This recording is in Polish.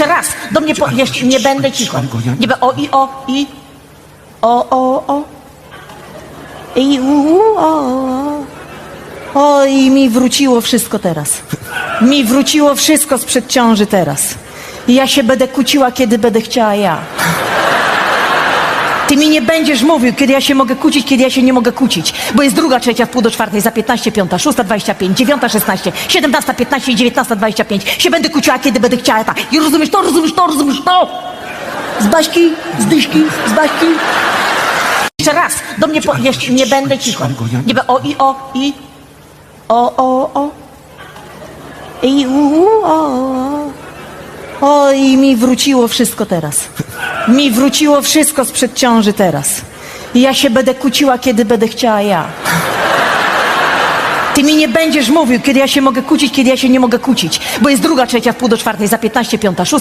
Jeszcze raz, do mnie po... Nie będę cicho, Nie be... O, i, o, i... O, o, o. I, u, o, o. O, i mi wróciło wszystko teraz. Mi wróciło wszystko sprzed ciąży teraz. I ja się będę kłóciła, kiedy będę chciała ja. Ty mi nie będziesz mówił, kiedy ja się mogę kłócić, kiedy ja się nie mogę kłócić. Bo jest druga, trzecia, w pół do czwartej, za 15, piąta, szósta, 25, dziewiąta, 16, 17, 15 i 19, 25. Się będę kłóciła, kiedy będę chciała tak. I rozumiesz to, rozumiesz to, rozumiesz to? Z Baśki, z Dyśki, z Baśki. Jeszcze raz, do mnie po... Jeszcze, nie będę cicho. Nie be... O, i, o, i... O, o, o. I, u, o, o. O, i mi wróciło wszystko teraz. Mi wróciło wszystko sprzed ciąży teraz. I ja się będę kłóciła, kiedy będę chciała ja. Ty mi nie będziesz mówił, kiedy ja się mogę kłócić, kiedy ja się nie mogę kłócić. Bo jest druga, trzecia, w pół do czwartej, za 15, piąta, szósta,